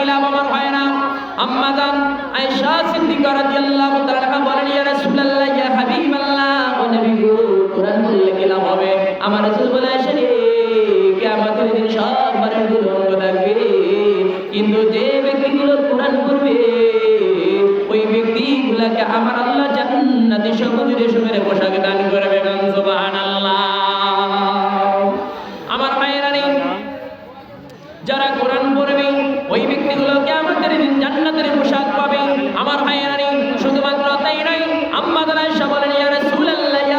কি লাভ আমার হয় না। আম্মা জান আয়েশা সিদ্দিকা রাদিয়াল্লাহু তাআলা বলেন, ইয়া রাসূলুল্লাহ, ইয়া হাবিবাল্লাহ, ও নবী গো, কোরআন বললে কি লাভ হবে? আমার রাসূল বলে আয়েশা রে, কিয়ামতের দিন সব মানুষগুলো অঙ্গ থাকবে। কিন্তু যে ব্যক্তিগুলো কোরআন পড়বে, ওই ব্যক্তিগুলাকে আমার আল্লাহ জান্নাতি সবুজ রেশমের পোশাক দান করবে সুবহানাল্লাহ। আমার নেই, যারা কোরআন পড়বে ওই ব্যক্তিগুলোকে আমাদের দিন জান্নাতের পোশাক পাবে। আমার ভাইয়েরা নেই শুধুমাত্র তাই নয়, আম্মা তারা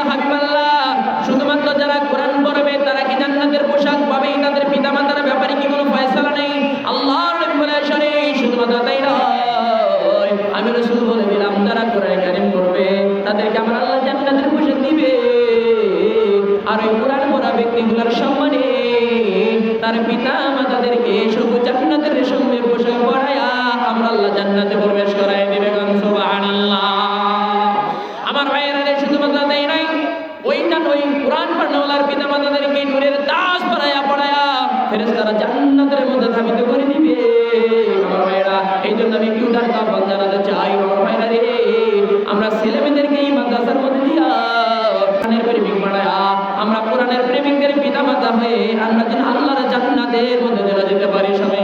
হাবিবাল্লাহ। শুধুমাত্র যারা কোরআন পড়বে, তারা কি পোশাক পাবে? তাদের ব্যাপারে কি কোনো নেই? তাই আমি পড়বে, তাদেরকে আমার পোশাক দিবে। আর ওই কোরআন পড়া ব্যক্তিগুলোর সম্মানে তার পিতা মাতাদেরকে শুধু জান্নাতের সঙ্গে পোশাক পড়ায়া আমরা আল্লাহ জান্নাতে প্রবেশ করাই দেবে আমার ভাইয়েরা রে শুধুমাত্র নাই ওইটা ওই কোরআন পিতা মাতাদেরকে নূরের দাস পড়ায়া পড়ায়া জান্নাতের মধ্যে ধাবিত করে দিবে আমার ভাইয়েরা এই জন্য আমি কি উঠান জানাতে চাই। আমার ভাইয়েরা রে, আমরা ছেলেমেয়েদেরকে এই মাদ্রাসার মধ্যে দিয়া কোরআনের প্রেমিক আমরা কোরআনের প্রেমিকদের পিতা মাতা হয়ে আমরা যেন জান্নাতের মধ্যে যেন যেতে পারি সবাই